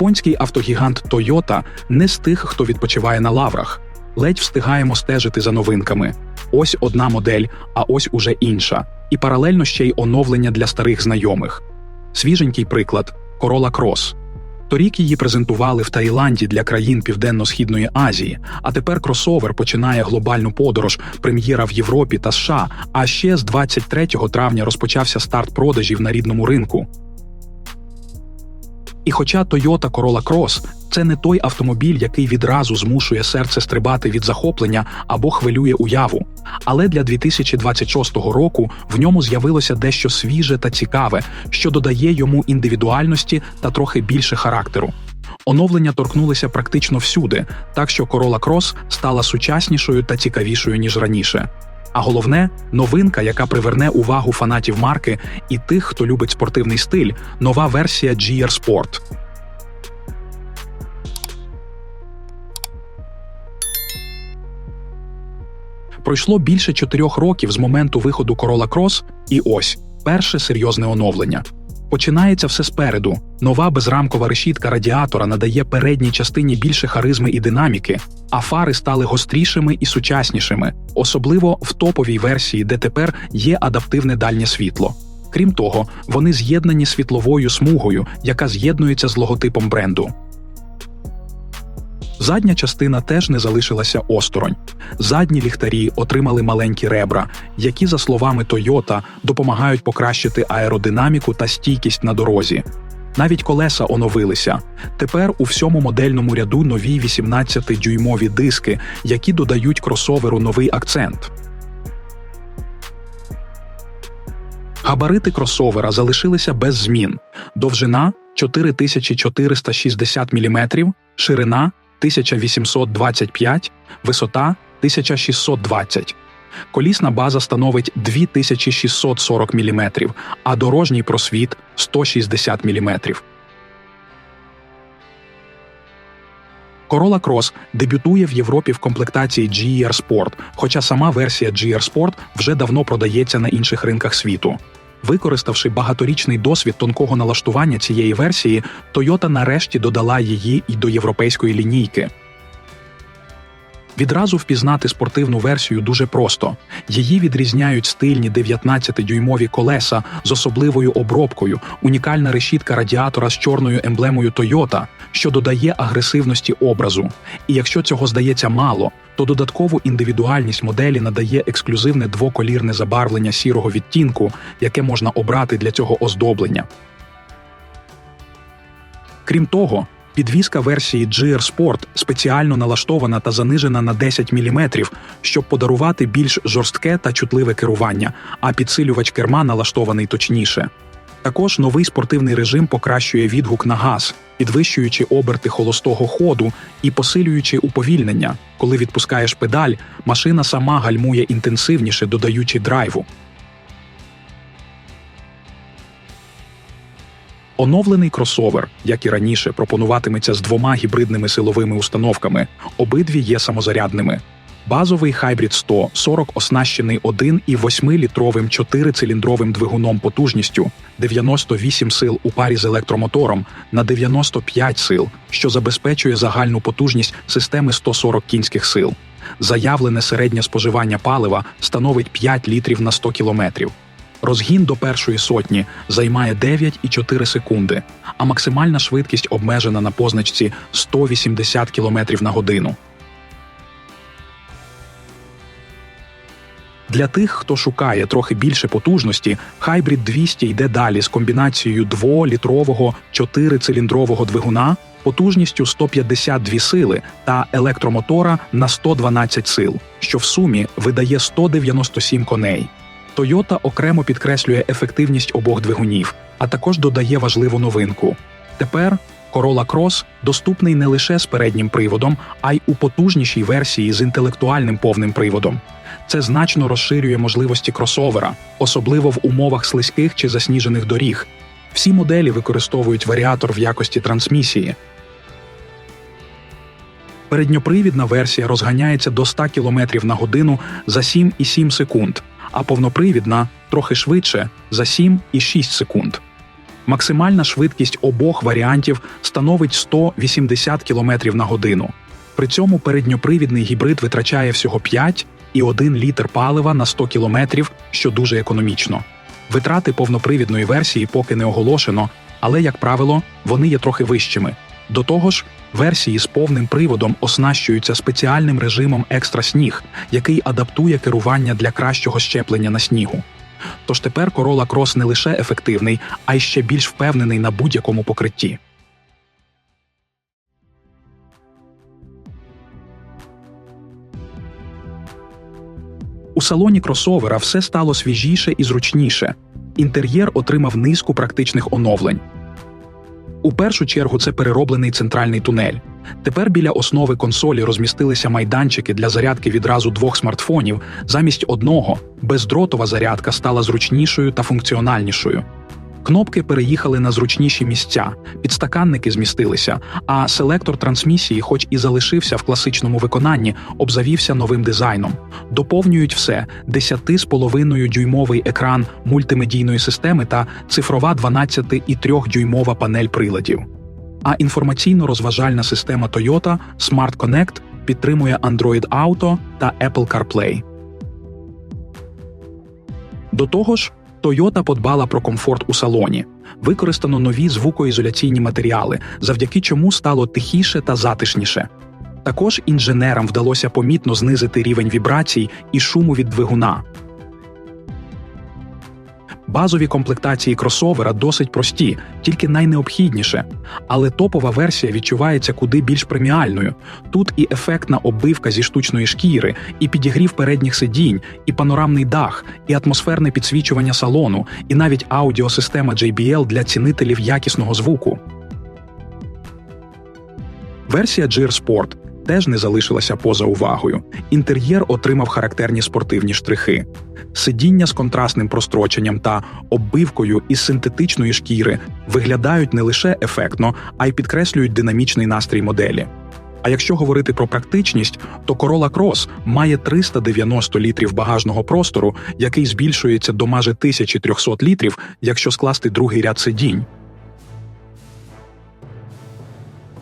Японський автогігант Toyota не з тих, хто відпочиває на лаврах. Ледь встигаємо стежити за новинками. Ось одна модель, а ось уже інша. І паралельно ще й оновлення для старих знайомих. Свіженький приклад Corolla Cross. Торік її презентували в Таїланді для країн Південно-Східної Азії, а тепер кросовер починає глобальну подорож, прем'єра в Європі та США. А ще з 23 травня розпочався старт продажів на рідному ринку. І хоча Toyota Corolla Cross – це не той автомобіль, який відразу змушує серце стрибати від захоплення або хвилює уяву, але для 2026 року в ньому з'явилося дещо свіже та цікаве, що додає йому індивідуальності та трохи більше характеру. Оновлення торкнулися практично всюди, так що Corolla Cross стала сучаснішою та цікавішою ніж раніше. А головне новинка, яка приверне увагу фанатів марки і тих, хто любить спортивний стиль, нова версія GR Sport. Пройшло більше чотирьох років з моменту виходу Corolla Cross, і ось перше серйозне оновлення. Починається все спереду. Нова безрамкова решітка радіатора надає передній частині більше харизми і динаміки, а фари стали гострішими і сучаснішими, особливо в топовій версії, де тепер є адаптивне дальнє світло. Крім того, вони з'єднані світловою смугою, яка з'єднується з логотипом бренду. Задня частина теж не залишилася осторонь. Задні ліхтарі отримали маленькі ребра, які, за словами Toyota, допомагають покращити аеродинаміку та стійкість на дорозі. Навіть колеса оновилися. Тепер у всьому модельному ряду нові 18-дюймові диски, які додають кросоверу новий акцент. Габарити кросовера залишилися без змін: довжина 4460 мм, ширина 1825, висота 1620. Колісна база становить 2640 мм, а дорожній просвіт 160 мм. Corolla Cross дебютує в Європі в комплектації GR Sport, хоча сама версія GR Sport вже давно продається на інших ринках світу. Використавши багаторічний досвід тонкого налаштування цієї версії, Toyota нарешті додала її і до європейської лінійки. Відразу впізнати спортивну версію дуже просто. Її відрізняють стильні 19-дюймові колеса з особливою обробкою, унікальна решітка радіатора з чорною емблемою Toyota, що додає агресивності образу. І якщо цього здається мало, то додаткову індивідуальність моделі надає ексклюзивне двоколірне забарвлення сірого відтінку, яке можна обрати для цього оздоблення. Крім того, підвізка версії GR Sport спеціально налаштована та занижена на 10 мм, щоб подарувати більш жорстке та чутливе керування, а підсилювач керма налаштований точніше. Також новий спортивний режим покращує відгук на газ, підвищуючи оберти холостого ходу і посилюючи уповільнення. Коли відпускаєш педаль, машина сама гальмує інтенсивніше, додаючи драйву. Оновлений кросовер, як і раніше, пропонуватиметься з двома гібридними силовими установками. Обидві є самозарядними. Базовий Hybrid 140 оснащений 1,8-літровим 4-циліндровим двигуном потужністю 98 сил у парі з електромотором на 95 сил, що забезпечує загальну потужність системи 140 кінських сил. Заявлене середнє споживання палива становить 5 літрів на 100 кілометрів. Розгін до першої сотні займає 9,4 секунди, а максимальна швидкість обмежена на позначці 180 км на годину. Для тих, хто шукає трохи більше потужності, Hybrid 200 йде далі з комбінацією 2-літрового 4-циліндрового двигуна потужністю 152 сили та електромотора на 112 сил, що в сумі видає 197 коней. Toyota окремо підкреслює ефективність обох двигунів, а також додає важливу новинку. Тепер Corolla Cross доступний не лише з переднім приводом, а й у потужнішій версії з інтелектуальним повним приводом. Це значно розширює можливості кросовера, особливо в умовах слизьких чи засніжених доріг. Всі моделі використовують варіатор в якості трансмісії. Передньопривідна версія розганяється до 100 км на годину за 7,7 секунд, а повнопривідна трохи швидше за 7,6 секунд. Максимальна швидкість обох варіантів становить 180 км на годину. При цьому передньопривідний гібрид витрачає всього 5 і 1 літр палива на 100 км, що дуже економічно. Витрати повнопривідної версії поки не оголошено, але, як правило, вони є трохи вищими. До того ж, версії з повним приводом оснащуються спеціальним режимом екстра сніг, який адаптує керування для кращого щеплення на снігу. Тож тепер Corolla Cross не лише ефективний, а й ще більш впевнений на будь-якому покритті. У салоні кросовера все стало свіжіше і зручніше. Інтер'єр отримав низку практичних оновлень. У першу чергу це перероблений центральний тунель. Тепер біля основи консолі розмістилися майданчики для зарядки відразу двох смартфонів. Замість одного бездротова зарядка стала зручнішою та функціональнішою. Кнопки переїхали на зручніші місця, підстаканники змістилися, а селектор трансмісії, хоч і залишився в класичному виконанні, обзавівся новим дизайном. Доповнюють все 10,5 дюймовий екран мультимедійної системи та цифрова 12,3 дюймова панель приладів. А інформаційно-розважальна система Toyota Smart Connect підтримує Android Auto та Apple CarPlay. До того ж, Toyota подбала про комфорт у салоні. Використано нові звукоізоляційні матеріали, завдяки чому стало тихіше та затишніше. Також інженерам вдалося помітно знизити рівень вібрацій і шуму від двигуна. Базові комплектації кросовера досить прості, тільки найнеобхідніше. Але топова версія відчувається куди більш преміальною. Тут і ефектна оббивка зі штучної шкіри, і підігрів передніх сидінь, і панорамний дах, і атмосферне підсвічування салону, і навіть аудіосистема JBL для цінителів якісного звуку. Версія GR Sport теж не залишилася поза увагою. Інтер'єр отримав характерні спортивні штрихи. Сидіння з контрастним простроченням та оббивкою із синтетичної шкіри виглядають не лише ефектно, а й підкреслюють динамічний настрій моделі. А якщо говорити про практичність, то Corolla Cross має 390 літрів багажного простору, який збільшується до майже 1300 літрів, якщо скласти другий ряд сидінь.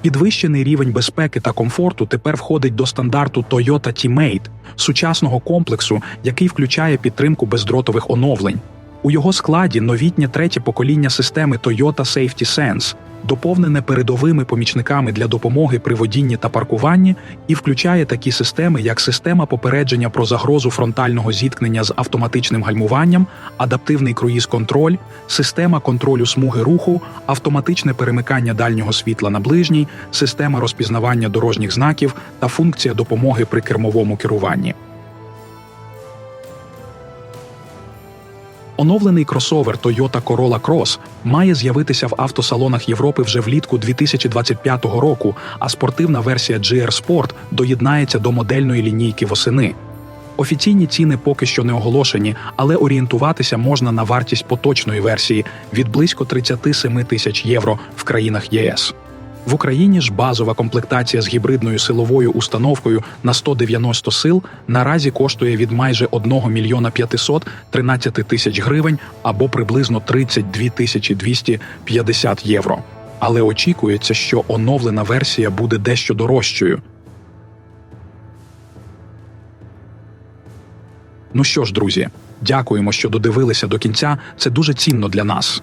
Підвищений рівень безпеки та комфорту тепер входить до стандарту Toyota Teammate – сучасного комплексу, який включає підтримку бездротових оновлень. У його складі новітнє третє покоління системи Toyota Safety Sense, доповнене передовими помічниками для допомоги при водінні та паркуванні, і включає такі системи, як система попередження про загрозу фронтального зіткнення з автоматичним гальмуванням, адаптивний круїз-контроль, система контролю смуги руху, автоматичне перемикання дальнього світла на ближній, система розпізнавання дорожніх знаків та функція допомоги при кермовому керуванні. Оновлений кросовер Toyota Corolla Cross має з'явитися в автосалонах Європи вже влітку 2025 року, а спортивна версія GR Sport доєднається до модельної лінійки восени. Офіційні ціни поки що не оголошені, але орієнтуватися можна на вартість поточної версії від близько 37 тисяч євро в країнах ЄС. В Україні ж базова комплектація з гібридною силовою установкою на 190 сил наразі коштує від майже 1 мільйона 513 тисяч гривень або приблизно 32 тисячі 250 євро. Але очікується, що оновлена версія буде дещо дорожчою. Ну що ж, друзі, дякуємо, що додивилися до кінця. Це дуже цінно для нас.